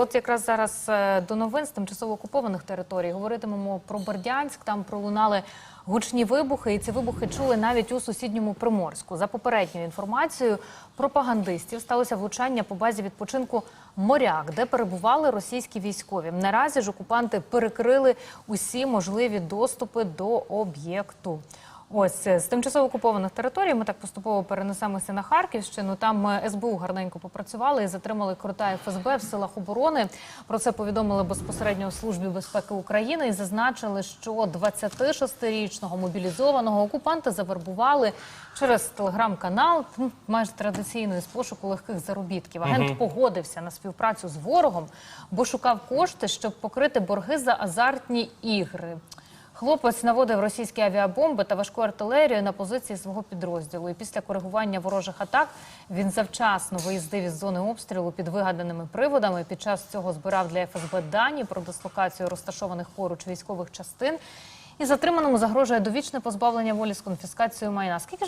От якраз зараз е, до новин з тимчасово окупованих територій говоритимемо про Бердянськ. Там пролунали гучні вибухи, і ці вибухи чули навіть у сусідньому Приморську. За попередньою інформацією пропагандистів сталося влучання по базі відпочинку моряк, де перебували російські військові. Наразі ж окупанти перекрили усі можливі доступи до об'єкту. Ось е, з тимчасово окупованих територій ми так поступово перенесемося на Харківщину. Там СБУ гарненько попрацювали і затримали крута ФСБ в силах оборони. Про це повідомили безпосередньо у службі безпеки України і зазначили, що 26-річного мобілізованого окупанти завербували через телеграм-канал, майже традиційної з пошуку легких заробітків. Агент погодився на співпрацю з ворогом, бо шукав кошти, щоб покрити борги за азартні ігри. Хлопець наводив російські авіабомби та важку артилерію на позиції свого підрозділу. І після коригування ворожих атак він завчасно виїздив із зони обстрілу під вигаданими приводами. Під час цього збирав для ФСБ дані про дислокацію розташованих поруч військових частин. І затриманому загрожує довічне позбавлення волі з конфіскацією майна. Скільки